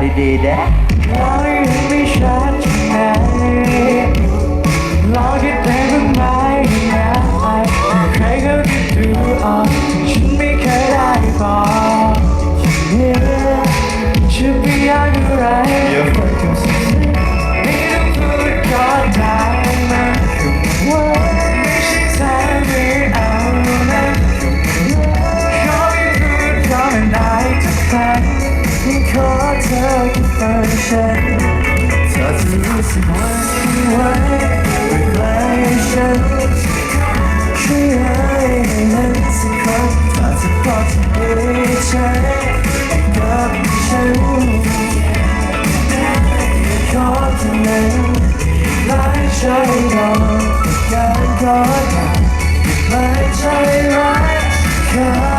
เอาดีๆเด้ล อเธอแค่ฟังฉันเธอจะรู้สึกว่าไว้ไม่ไกลฉันช่วยให้เห็นสักครั้งถ้าจะพอจะมีใจกับฉันขอเท่านั้นหลายใจเราการกอดกันหลายใจรักแ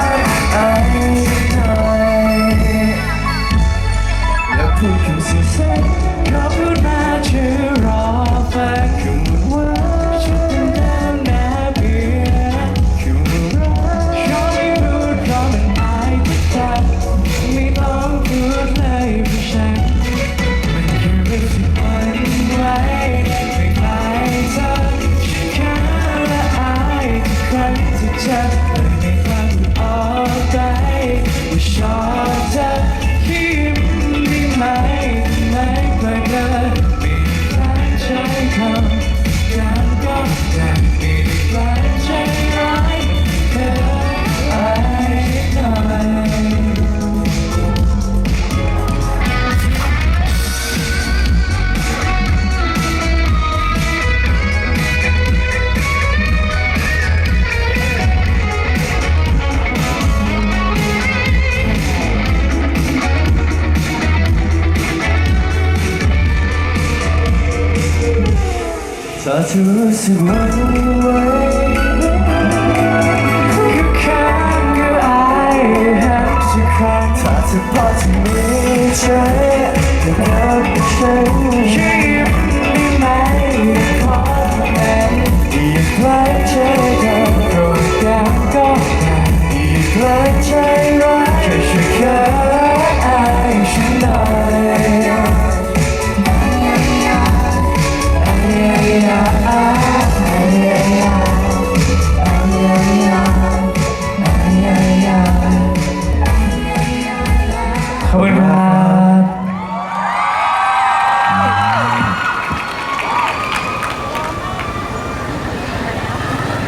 แล้วพูดคำสั้นขอพูดมาชื่รอฟังคำว่าฉันเป็นน้ำนาเบียร์คำว่าขอไม่พูดเพราะมันอายแต่ไม่ต้องพูดเลยเพราะฉันมันคือเรื่องที่อ่อนไหวไม่คล้ายเธอฉันแค่ละอายทุกครั้งที่เจอ เธอรู้สึกมันไหวก็แค่ก็อายหักสักครั้งถ้าเธอพอจะมีใจแต่กับฉันยิ้มได้ ขอบคุณครับ